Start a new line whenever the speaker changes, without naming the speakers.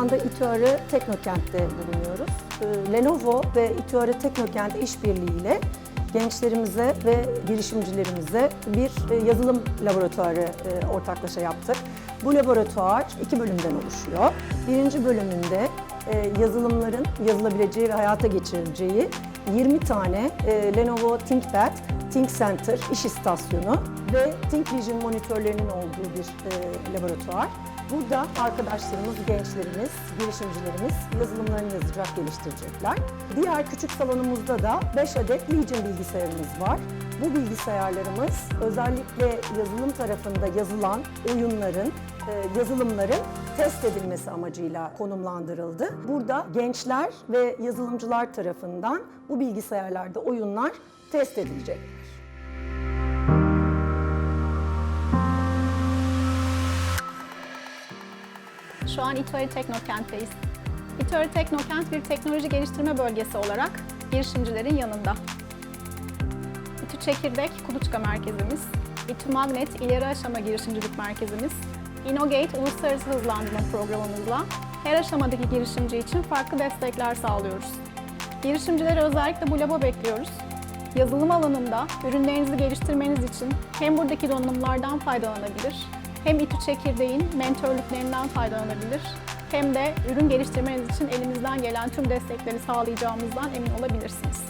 anda İTÜARı Teknokent'te bulunuyoruz. Ee, Lenovo ve İTÜARı Teknokent işbirliğiyle gençlerimize ve girişimcilerimize bir e, yazılım laboratuvarı e, ortaklaşa yaptık. Bu laboratuvar iki bölümden oluşuyor. Birinci bölümünde e, yazılımların yazılabileceği ve hayata geçirileceği 20 tane Lenovo ThinkPad, Think Center iş istasyonu ve Think Vision monitörlerinin olduğu bir e, laboratuvar. Burada arkadaşlarımız, gençlerimiz, girişimcilerimiz yazılımlarını yazacak, geliştirecekler. Diğer küçük salonumuzda da 5 adet Legion bilgisayarımız var. Bu bilgisayarlarımız özellikle yazılım tarafında yazılan oyunların, e, yazılımların test edilmesi amacıyla konumlandırıldı. Burada gençler ve yazılımcılar tarafından bu bilgisayarlarda oyunlar test edilecek.
Şu an İTÜARI Teknokent'teyiz. İTÜARI Teknokent bir teknoloji geliştirme bölgesi olarak girişimcilerin yanında. İTÜ Çekirdek Kuluçka Merkezimiz, İTÜ Magnet İleri Aşama Girişimcilik Merkezimiz, InnoGate Uluslararası Hızlandırma Programımızla her aşamadaki girişimci için farklı destekler sağlıyoruz. Girişimcileri özellikle bu laba bekliyoruz. Yazılım alanında ürünlerinizi geliştirmeniz için hem buradaki donanımlardan faydalanabilir, hem İTÜ Çekirdeğin mentörlüklerinden faydalanabilir, hem de ürün geliştirmeniz için elimizden gelen tüm destekleri sağlayacağımızdan emin olabilirsiniz.